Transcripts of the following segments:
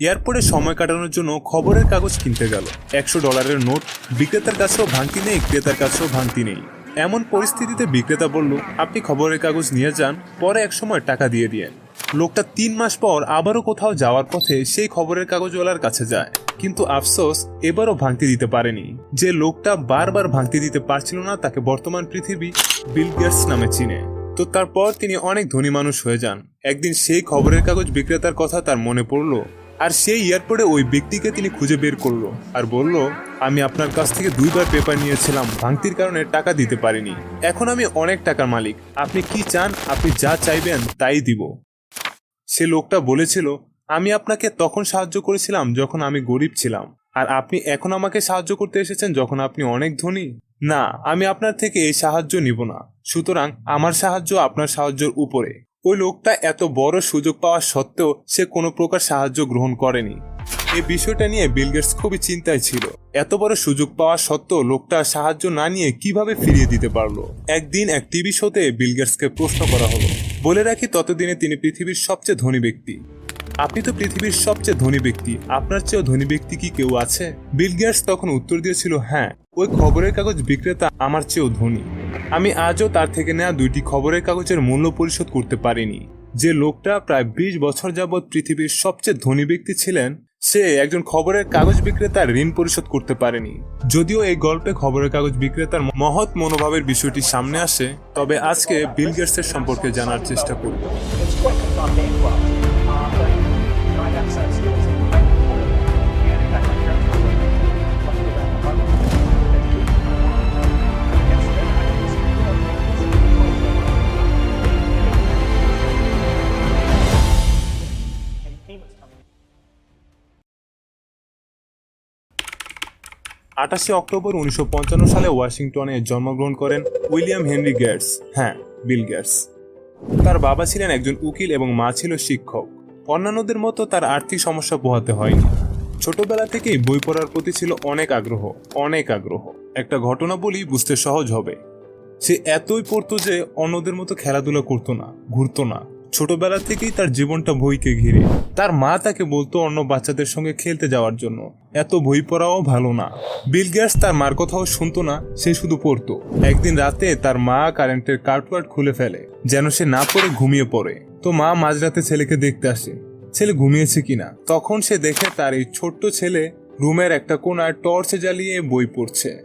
এয়ারপোর্টে সময় কাটানোর জন্য খবরের কাগজ কিনতে গেল। একশো ডলারের নোট বিক্রেতার কাছেও ভাঙতি নেই, ক্রেতার কাছেও ভাঙতি নেই। এমন পরিস্থিতিতে বিক্রেতা বলল, আপনি খবরের কাগজ নিয়ে যান, পরে এক সময় টাকা দিয়ে দিয়েন লোকটা তিন মাস পর আবারও কোথাও যাওয়ার পথে সেই খবরের কাগজওয়ালার কাছে যায়। কিন্তু আফসোস, এবারও ভাঙতি দিতে পারেনি। যে লোকটা বারবার ভাঙতি দিতে পারছিল না, তাকে বর্তমান পৃথিবী বিল গেটস নামে চিনে। তো তারপর তিনি অনেক ধনী মানুষ হয়ে যান। একদিন সেই খবরের কাগজ বিক্রেতার কথা তার মনে পড়ল আর সেই এয়ারপোর্টে ওই ব্যক্তিকে তিনি খুঁজে বের করল আর বলল, আমি আপনার কাছ থেকে দুইবার পেপার নিয়েছিলাম, ভাঙতির কারণে টাকা দিতে পারিনি। এখন আমি অনেক টাকার মালিক। আপনি কি চান, আপনি যা চাইবেন তাই দিব। সে লোকটা বলেছিল, আমি আপনাকে তখন সাহায্য করেছিলাম যখন আমি গরিব ছিলাম। আর আপনি এখন আমাকে সাহায্য করতে এসেছেন যখন আপনি অনেক ধনী? না, আমি আপনার থেকে এই সাহায্য নিব না। সুতরাং আমার সাহায্য আপনার সাহায্যের উপরে। ওই লোকটা এত বড় সুযোগ পাওয়া সত্ত্বেও সে কোনো প্রকার সাহায্য গ্রহণ করেনি। এই বিষয়টা নিয়ে বিল গেটস খুবই চিন্তায় ছিল। এত বড় সুযোগ পাওয়া সত্ত্বেও লোকটা সাহায্য না নিয়ে কীভাবে ফিরিয়ে দিতে পারল? একদিন এক টিভি শোতে বিল গেটসকে প্রশ্ন করা হলো, বলে রাখি ততদিনে তিনি পৃথিবীর সবচেয়ে ধনী ব্যক্তি। আপনি তো পৃথিবীর সবচেয়ে ধনী ব্যক্তি, আপনার চেয়েও ধনী ব্যক্তি কি কেউ আছে? বিল গেটস তখন উত্তর দিয়েছিল হ্যাঁ। ওই খবরের কাগজ বিক্রেতা আমার চেয়েও ধনী। আমি আজও তার থেকে নেওয়া দুইটি খবরের কাগজের মূল্য পরিশোধ করতে পারিনি। যে লোকটা প্রায় বিশ বছর যাবৎ পৃথিবীর সবচেয়ে ধনী ব্যক্তি ছিলেন, সে একজন খবরের কাগজ বিক্রেতার ঋণ পরিশোধ করতে পারেনি। যদিও এই গল্পে খবরের কাগজ বিক্রেতার মহৎ মনোভাবের বিষয়টি সামনে আসে, তবে আজকে বিল গেটসের সম্পর্কে জানার চেষ্টা করব। আটাশে অক্টোবর উনিশশো পঞ্চান্ন সালে ওয়াশিংটনে জন্মগ্রহণ করেন উইলিয়াম হেনরি গেটস। হ্যাঁ বিল গেটস। তার বাবা ছিলেন একজন উকিল এবং মা ছিল শিক্ষক। অন্যান্যদের মতো তার আর্থিক সমস্যা পোহাতে হয়নি। ছোটবেলা থেকেই বই পড়ার প্রতি ছিল অনেক আগ্রহ অনেক আগ্রহ। একটা ঘটনা বলি, বুঝতে সহজ হবে। সে এতই পড়তো যে অন্যদের মতো খেলাধুলা করতো না, ঘুরতো না। ছোটবেলা থেকেই তার জীবনটা বইকে ঘিরে। তার মা তাকে বলতো অন্য বাচ্চাদের সঙ্গে খেলতে যাওয়ার জন্য। এত বই পড়াও ভালো না। বিল গেটস তার মার কথাও শুনতো না, সে শুধু পড়তো। একদিন রাতে তার মা কারেন্টের কার্টওয়ার্ড খুলে ফেলে, যেন সে না পড়ে ঘুমিয়ে পড়ে। তো মা মাঝরাতে ছেলেকে দেখতে আসে। ছেলে ঘুমিয়েছে কিনা? তখন সে দেখে তার এই ছোট্ট ছেলে রুমের একটা কোনায় টর্চ জ্বালিয়ে বই পড়ছে।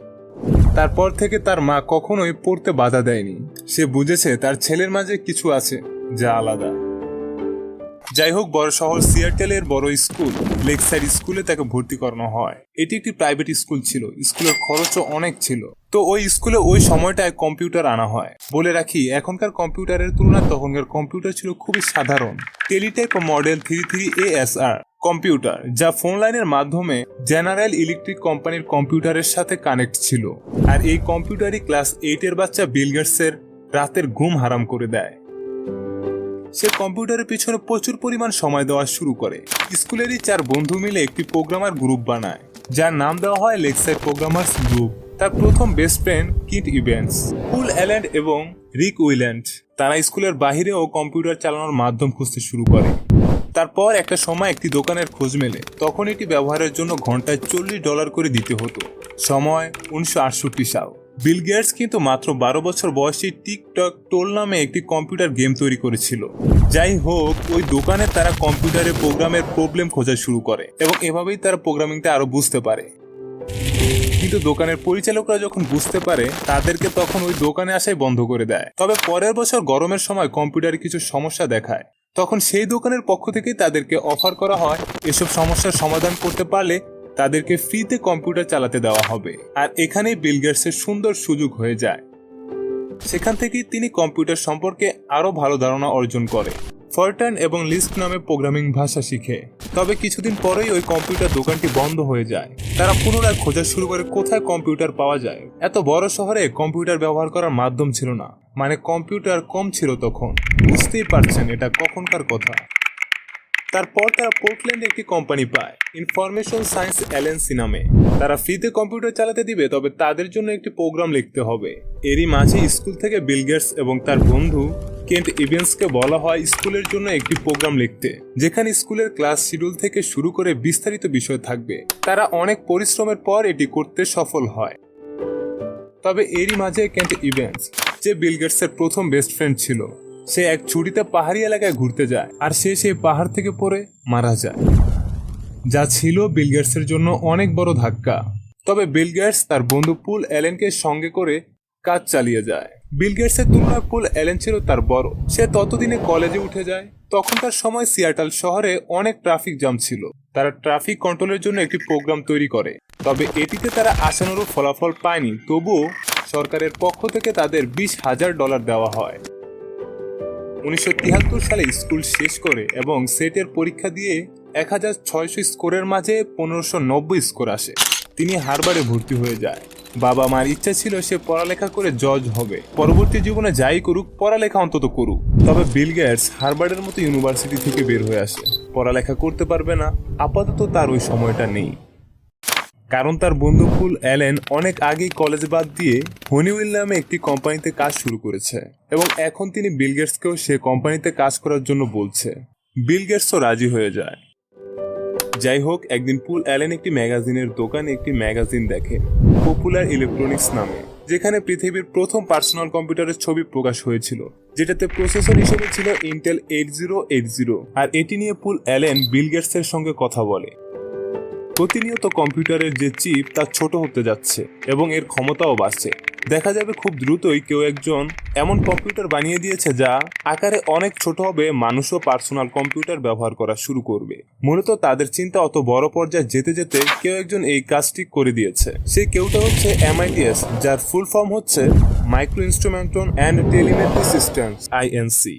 তারপর থেকে তার মা কখনোই পড়তে বাধা দেয়নি। সে বুঝেছে তার ছেলের মাঝে কিছু আছে। যা আলাদা। যাই হোক বড় শহর সিয়াটেলের বড় স্কুল লেকসাইড স্কুলে তাকে ভর্তি করানো হয়। এটি একটি প্রাইভেট স্কুল ছিল, স্কুলের খরচও অনেক ছিল। তো ওই স্কুলে ওই সময়টায় কম্পিউটার আনা হয়। বলে রাখি, এখনকার কম্পিউটারের তুলনায় তখনকার কম্পিউটার ছিল খুবই সাধারণ। Teletype model three three ASR computer, যা ফোন লাইনের মাধ্যমে জেনারেল ইলেকট্রিক কোম্পানির কম্পিউটারের সাথে কানেক্ট ছিল। আর এই কম্পিউটারই ক্লাস এইটের বাচ্চা বিলগেটসের রাতের ঘুম হারাম করে দেয়। সে কম্পিউটারের পিছনে প্রচুর পরিমাণ সময় দেওয়া শুরু করে। স্কুলেরই চার বন্ধু মিলে একটি প্রোগ্রামার গ্রুপ বানায়, যার নাম দেওয়া হয় লেক্সাইড প্রোগ্রামার্স গ্রুপ। তার প্রথম best friend Kent Evans Paul Allen এবং রিক উইল্যান্ড। তারা স্কুলের বাহিরেও কম্পিউটার চালানোর মাধ্যম খুঁজতে শুরু করে। তারপর একটা সময় একটি দোকানের খোঁজ মেলে। তখন এটি ব্যবহারের জন্য ঘন্টায় চল্লিশ ডলার করে দিতে হতো। সময় উনিশশো আটষট্টি সাল। বিল গেটস কিন্তু মাত্র বারো বছর বয়সে টিকটক টোল নামে একটি কম্পিউটার গেম তৈরি করেছিল। যাই হোক, ওই দোকানে তারা কম্পিউটারে প্রোগ্রামের প্রবলেম খোঁজা শুরু করে এবং এভাবেই তারা প্রোগ্রামিংটা আরও বুঝতে পারে। কিন্তু দোকানের পরিচালকরা যখন বুঝতে পারে, তাদেরকে তখন ওই দোকানে আসাই বন্ধ করে দেয়। তবে পরের বছর গরমের সময় কম্পিউটারে কিছু সমস্যা দেখায়। তখন সেই দোকানের পক্ষ থেকে তাদেরকে অফার করা হয়, এসব সমস্যার সমাধান করতে পারলে তাদেরকে ফ্রিতে কম্পিউটার চালাতে দেওয়া হবে। আর এখানেই বিল গেটসের সুন্দর সুযোগ হয়ে যায়। সেখান থেকেই তিনি কম্পিউটার সম্পর্কে আরও ভালো ধারণা অর্জন করে। ফরটান এবং লিস্ট নামে প্রোগ্রামিং ভাষা শিখে। তবে কিছুদিন পরেই ওই কম্পিউটার দোকানটি বন্ধ হয়ে যায়। তারা পুনরায় খোঁজা শুরু করে কোথায় কম্পিউটার পাওয়া যায়। এত বড় শহরে কম্পিউটার ব্যবহার করার মাধ্যম ছিল না। মানে কম্পিউটার কম ছিল তখন। বুঝতেই পারছেন এটা কখনকার কথা। তারপর তারা পোর্টল্যান্ডে একটি কোম্পানি পায় ইনফরমেশন সায়েন্স এলএনসি নামে। তারা ফ্রিতে কম্পিউটার চালাতে দিবে, তবে তাদের জন্য একটি প্রোগ্রাম লিখতে হবে। এরই মাঝে স্কুল থেকে বিল গেটস এবং তার বন্ধু কেন্ট ইভেন্সকে বলা হয় স্কুলের জন্য একটি প্রোগ্রাম লিখতে, যেখানে স্কুলের ক্লাস শিডিউল থেকে শুরু করে বিস্তারিত বিষয় থাকবে। তারা অনেক পরিশ্রমের পর এটি করতে সফল হয়। তবে এরই মাঝে কেন্ট ইভেন্টস যে বিল গেটসের প্রথম বেস্ট ফ্রেন্ড ছিল সে এক ছুটিতে পাহাড়ি এলাকায় ঘুরতে যায় আর সে সেই পাহাড় থেকে পড়ে মারা যায়। যা ছিল বিল গেটসের জন্য অনেক বড় ধাক্কা। তবে বিল গেটস তার বন্ধু পুল অ্যালেনকে সঙ্গে করে কাজ চালিয়ে যায়। বিল গেটসের তুলনায় পুল অ্যালেন ছিল তার বড়। সে ততদিনে কলেজে উঠে যায়। তখনকার সময় সিয়াটাল শহরে অনেক ট্রাফিক জ্যাম ছিল। তারা ট্রাফিক কন্ট্রোলের জন্য একটি প্রোগ্রাম তৈরি করে। তবে এটিতে তারা আশানুরূপ ফলাফল পায়নি। তবুও সরকারের পক্ষ থেকে তাদের বিশ হাজার ডলার দেওয়া হয়। উনিশশো তিয়াত্তর সালে স্কুল শেষ করে এবং সেটের পরীক্ষা দিয়ে এক হাজার ছয়শো স্কোরের মাঝে পনেরোশো নব্বই স্কোর আসে। তিনি হারবারে ভর্তি হয়ে যায়। বাবা মার ইচ্ছা ছিল সে পড়ালেখা করে জজ হবে। পরবর্তী জীবনে যাই করুক, পড়ালেখা অন্তত করুক। তবে বিল গেটস হারবার্ডের মতো ইউনিভার্সিটি থেকে বের হয়ে আসে। পড়ালেখা করতে পারবে না, আপাতত তার ওই সময়টা নেই। কারণ তার বন্ধু ফুল অ্যালেন অনেক আগেই কলেজ বাদ দিয়ে হনিউইল নামে একটি কোম্পানিতে কাজ শুরু করেছে এবং এখন তিনি বিল গেটসকেও সে কোম্পানিতে কাজ করার জন্য বলছে। বিল গেটসও রাজি হয়ে যায়। যাই হোক, একদিন পুল অ্যালেন একটি ম্যাগাজিনের দোকানে একটি ম্যাগাজিন দেখে, পপুলার ইলেকট্রনিক্স নামে, যেখানে পৃথিবীর প্রথম পার্সোনাল কম্পিউটারের ছবি প্রকাশ হয়েছিল, যেটাতে প্রসেসর হিসেবে ছিল Intel eight zero eight zero আর এটি নিয়ে পুল অ্যালেন বিল গেটসের সঙ্গে কথা বলে। প্রতিনিয়ত কম্পিউটারের যে চিপ, তা ছোট হতে যাচ্ছে এবং এর ক্ষমতাও বাড়ছে। দেখা যাবে খুব দ্রুতই কেউ একজন এমন কম্পিউটার বানিয়ে দিয়েছে যা আকারে অনেক ছোট হবে, মানুষও পার্সোনাল কম্পিউটার ব্যবহার করা শুরু করবে। মূলত তাদের চিন্তা অত বড় পর্যায়ে যেতে যেতে কেউ একজন এই কাজটি করে দিয়েছে। সেই কেউটা হচ্ছে এমআইটিএস যার ফুল ফর্ম হচ্ছে micro instrumentation and telemetry systems INC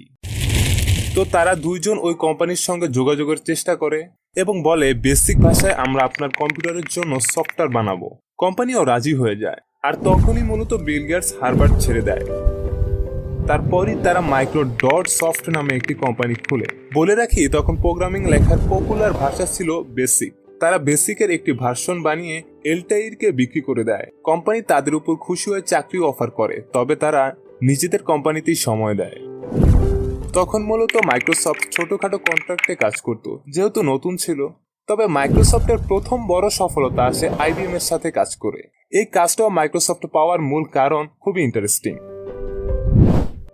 তো তারা দুইজন ওই কোম্পানির সঙ্গে যোগাযোগের চেষ্টা করে। এবং বলে, বেসিক ভাষায় আমরা আপনার কম্পিউটারের জন্য সফটওয়্যার বানাবো। কোম্পানিও রাজি হয়ে যায়। আর তখনই মূলত বিল গেটস হারবার্ড ছেড়ে দেয়। তারপরই তারা মাইক্রো ডট সফট নামে একটি কোম্পানি খুলে। বলে রাখি, তখন প্রোগ্রামিং লেখার পপুলার ভাষা ছিল বেসিক। তারা বেসিকের একটি ভার্সন বানিয়ে এলটাইরকে বিক্রি করে দেয়। কোম্পানি তাদের উপর খুশি হয়ে চাকরি অফার করে, তবে তারা নিজেদের কোম্পানিতেই সময় দেয়। তখন মূলত মাইক্রোসফট ছোটখাটো কন্ট্রাক্টে কাজ করত, যেহেতু নতুন ছিল। তবে মাইক্রোসফটের প্রথম বড় সফলতা আসে আইবিএম এর সাথে কাজ করে। এই কাজটাও মাইক্রোসফট পাওয়ার মূল কারণ, খুবই ইন্টারেস্টিং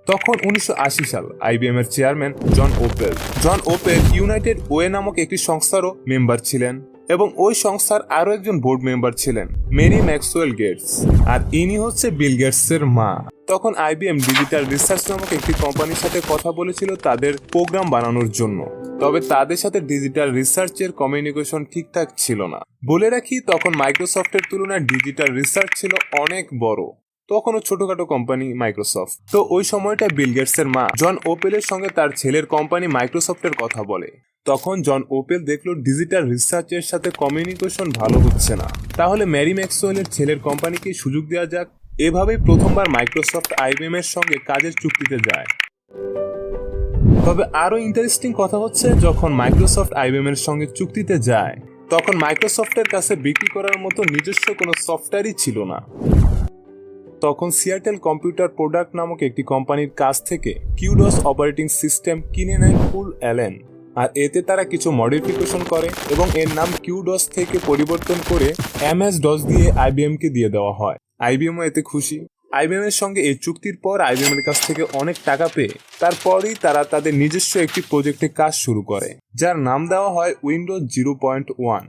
তখন উনিশশো আশি সাল আইবিএম এর chairman John Opel John Opel United Way নামক একটি সংস্থারও মেম্বার ছিলেন। এবং ওই সংস্থার আরও একজন বোর্ড মেম্বার ছিলেন, মেরি ম্যাক্সওয়েল গেটস। আর ইনি হচ্ছে বিল গেটস এর মা। তখন আইবিএম ডিজিটাল রিসার্চ নামক একটি কোম্পানির সাথে কথা বলেছিল তাদের প্রোগ্রাম বানানোর জন্য। তবে তাদের সাথে ডিজিটাল রিসার্চের কমিউনিকেশন ঠিকঠাক ছিল না। বলে রাখি, তখন মাইক্রোসফটের তুলনায় ডিজিটাল রিসার্চ ছিল অনেক বড়। তখনও ছোটখাটো কোম্পানি মাইক্রোসফট। তো ওই সময়টা বিল গেটসের মা জন ওপেলের সঙ্গে তার ছেলের কোম্পানি মাইক্রোসফটের কথা বলে। তখন জন ওপেল দেখল ডিজিটাল রিসার্চের সাথে কমিউনিকেশন ভালো হচ্ছে না। তাহলে ম্যারি ম্যাক্সওয়েলের ছেলের কোম্পানিকে সুযোগ দেওয়া যাক, এভাবেই প্রথমবার মাইক্রোসফট আইবিএম এর সঙ্গে কাজের চুক্তিতে যায়। তবে আরও ইন্টারেস্টিং কথা হচ্ছে, যখন মাইক্রোসফট আইবিএম এর সঙ্গে চুক্তিতে যায়, তখন মাইক্রোসফটের কাছে বিক্রি করার মতো নিজস্ব কোনো সফটওয়্যারই ছিল না। তখন সিয়াটেল কম্পিউটার প্রোডাক্ট নামক একটি কোম্পানির কাছ থেকে কিউডস অপারেটিং সিস্টেম কিনে নেয় ফুল অ্যালেন আর এতে তারা কিছু মডিফিকেশন করে এবং এর নাম কিউ কিউডস থেকে পরিবর্তন করে এমএস ডস দিয়ে আইবিএম কে দিয়ে দেওয়া হয়। আইবিএমও এতে খুশি। আইবিএম এর সঙ্গে এই চুক্তির পর আইবিএম এর কাছ থেকে অনেক টাকা পেয়ে তারপরই তারা তাদের নিজস্ব একটি প্রজেক্টে কাজ শুরু করে, যার নাম দেওয়া হয় উইন্ডোজ জিরো পয়েন্ট ওয়ান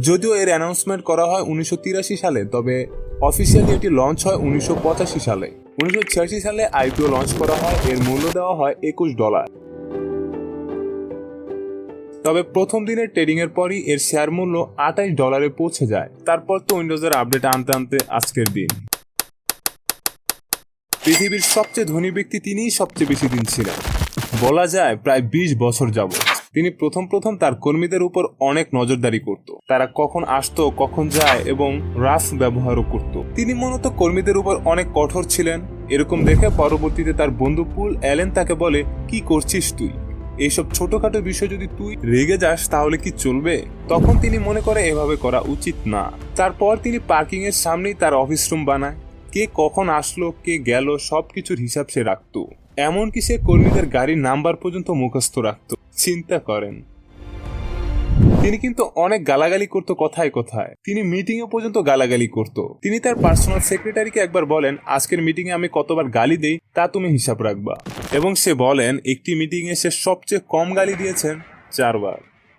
যদিও এর অ্যানাউন্সমেন্ট করা হয় উনিশশো তিরাশি সালে, তবে অফিসিয়ালি এটি লঞ্চ হয় উনিশশো পঁচাশি সালে। উনিশশো ছিয়াশি সালে আইপিও লঞ্চ করা হয়, এর মূল্য দেওয়া হয় একুশ ডলার। তবে প্রথম দিনের ট্রেডিং এর পরই এর শেয়ার মূল্য আঠাইশ ডলারে পৌঁছে যায়। তারপর তো উইন্ডোজের আপডেট আনতে আনতে আজকের দিন। পৃথিবীর সবচেয়ে ধনী ব্যক্তি তিনিই সবচেয়ে বেশি দিন ছিলেন। বলা যায় প্রায় বিশ বছর যাবত তিনি প্রথম প্রথম তার কর্মীদের উপর অনেক নজরদারি করত। তারা কখন আসতো, কখন যায় এবং রাফ ব্যবহারও করত। তিনি মূলত কর্মীদের উপর অনেক কঠোর ছিলেন। এরকম দেখে পরবর্তীতে তার বন্ধু পুল অ্যালেন তাকে বলে, কি করছিস তুই? এইসব ছোটখাটো বিষয় যদি তুই রেগে যাস, তাহলে কি চলবে? তখন তিনি মনে করে এভাবে করা উচিত না। তারপর তিনি পার্কিং এর সামনেই তার অফিস রুম বানায়। কে কখন আসলো, কে গেল, সবকিছুর হিসাব সে রাখত। এমনকি সে কর্মীদের গাড়ির নাম্বার পর্যন্ত মুখস্থ রাখতো। চিন্তা করেন তিনি কিন্তু অনেক গালাগালি করতো কথায় কথায়। তিনি মিটিং এ পর্যন্ত গালাগালি করত। তিনি তার পার্সোনাল সেক্রেটারিকে একবার বলেন, আজকের মিটিং এ আমি কতবার গালি দেই, তা তুমি হিসাব রাখবা। এবং সে বলেন, একটি মিটিং এ সে সবচেয়ে কম গালি দিয়েছেন চারবার।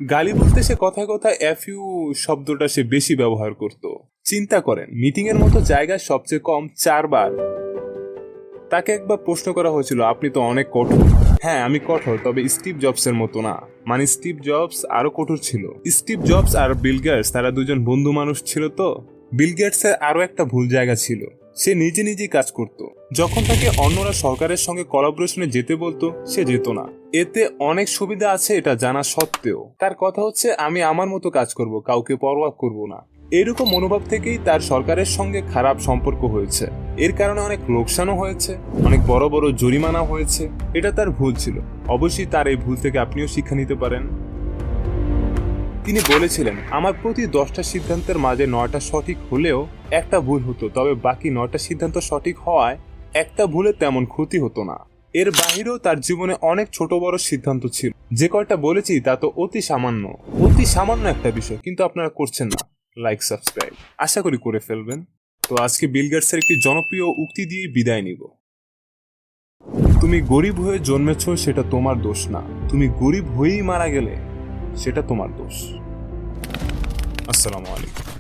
গালি বলতে সে কথায় কথায় এফ ইউ শব্দটা সে বেশি ব্যবহার করত। চিন্তা করেন মিটিং এর মতো জায়গায় সবচেয়ে কম চারবার। তাকে একবার প্রশ্ন করা হয়েছিল, আপনি তো অনেক কঠোর। হ্যাঁ আমি কঠোর, তবে স্টিভ জবস এর মতো না। মানে স্টিভ জবস আরও কঠোর ছিল। স্টিভ জবস আর বিল গেটস, তারা দুজন বন্ধু মানুষ ছিল তো? বিল গেটস এর আরও একটা ভুল জায়গা ছিল। সে নিজে নিজেই কাজ করত। যখন তাকে অন্যরা সরকারের সঙ্গে কলাবোরেশনে যেতে বলতো, সে যেত না। এতে অনেক সুবিধা আছে এটা জানা সত্ত্বেও। তার কথা হচ্ছে, আমি আমার মতো কাজ করব, কাউকে পরোয়া করব না। এরকম মনোভাব থেকেই তার সরকারের সঙ্গে খারাপ সম্পর্ক হয়েছে। এর কারণে অনেক লোকসানও হয়েছে, অনেক বড় বড় জরিমানা হয়েছে। এটা তার ভুল ছিল। অবশ্যই তার এই ভুল থেকে আপনিও শিক্ষা নিতে পারেন। তিনি বলেছিলেন, আমার প্রতি দশটা সিদ্ধান্তের মাঝে নয়টা সঠিক হলেও একটা ভুল হতো, তবে বাকি নয়টা সিদ্ধান্ত সঠিক হওয়ায় একটা ভুলে তেমন ক্ষতি হতো না। এর বাহিরেও তার জীবনে অনেক ছোট বড় সিদ্ধান্ত ছিল। যে কয়টা বলেছি তা তো অতি সামান্য। অতি সামান্য একটা বিষয়, কিন্তু আপনারা করছেন না। Like, subscribe. আশা করি করে ফেলবেন। তো আজকে বিল গেটসের একটি জনপ্রিয় উক্তি দিয়ে বিদায় নিব। তুমি গরিব হয়ে জন্মেছ, সেটা তোমার দোষ না। তুমি গরিব হয়েই মারা গেলে, সেটা তোমার দোষ। আসসালামু আলাইকুম।